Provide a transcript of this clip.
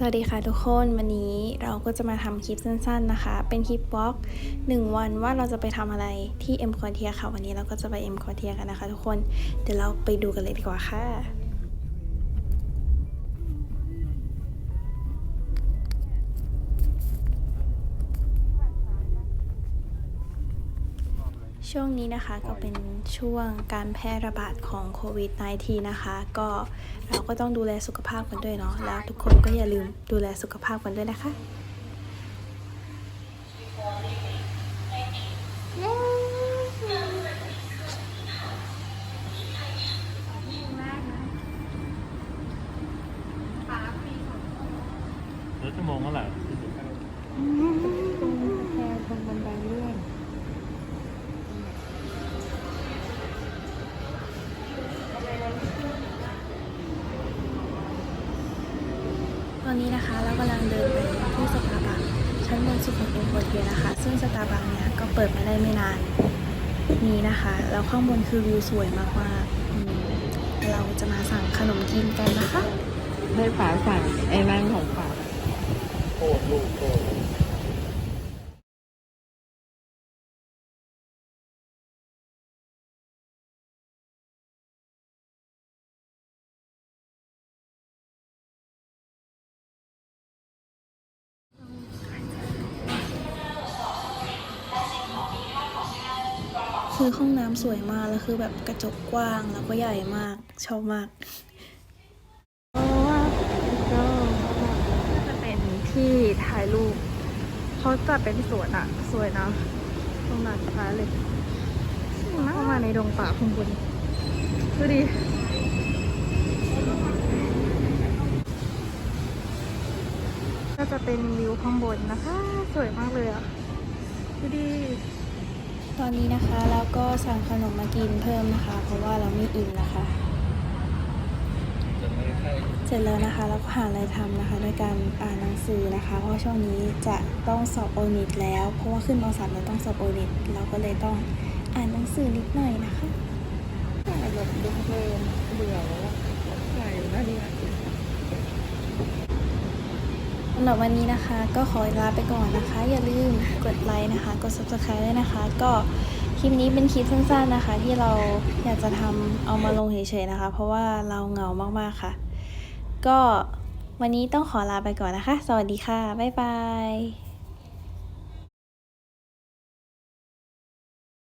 สวัสดีค่ะทุกคนวันนี้เราก็จะมาทำคลิปสั้นๆนะคะ เป็นคลิปบล็อกหนึ่งวันว่าเราจะไปทำอะไรที่เอ็มคอเทียค่ะ วันนี้เราก็จะไปเอ็มคอเทียกันนะคะทุกคน เดี๋ยวเราไปดูกันเลยดีกว่าค่ะ ช่วงนี้นะคะก็เป็นช่วงการแพร่ระบาดของโควิด -19 นะคะ ก็เราก็ต้องดูแลสุขภาพกันด้วยเนาะแล้วทุกคนก็อย่าลืมดูแลสุขภาพกันด้วยนะคะแล้วชั่วโมงเท่าไหร่ อนนี้นะคะเรากำลังเดินไปที่สตาร์บัคชั้นบนสุดของเอ็มโคเทียนะคะ ซึ่งสตาร์บัคเนี่ยก็เปิดมาได้ไม่นานนี้นะคะ แล้วข้างบนคือวิวสวยมากว่าเราจะมาสั่งขนมกินกันนะคะ ให้ฝาสั่งไอ้ คือห้องน้ำสวยมากแล้วคือแบบกระจกกว้างแล้วก็ใหญ่มาก ชอบมากก็จะเป็นที่ถ่ายรูปเขาจัดเป็นสวนอะสวยนะตรงนั้นฟ้าเลยเข้ามาในดงป่าข้างบนดูดิก็จะเป็นวิวข้างบนนะคะ สวยมากเลยอะดูดิ ตอนนี้นะคะแล้วก็สั่งขนมมากินเพิ่มนะคะ เพราะว่าเราไม่อิ่มนะคะ เสร็จแล้วนะคะเราก็หาอะไรทำนะคะด้วยการอ่านหนังสือนะคะ เพราะช่วงนี้จะต้องสอบโอนิตแล้ว เพราะว่าขึ้นมสามเราต้องสอบโอนิตเราก็เลยต้องอ่านหนังสือนิดหน่อยนะคะแบบเพลินเบื่อแล้วใส่แล้วเนี่ย สำหรับวันนี้นะคะก็ขอลาไปก่อนนะคะ อย่าลืมกดไลค์นะคะ กด subscribe ด้วยนะคะ ก็คลิปนี้เป็นคลิปสั้นๆนะคะ ที่เราอยากจะทำเอามาลงเฉยๆนะคะ เพราะว่าเราเหงามากๆค่ะ ก็วันนี้ต้องขอลาไปก่อนนะคะ สวัสดีค่ะ บ๊ายบาย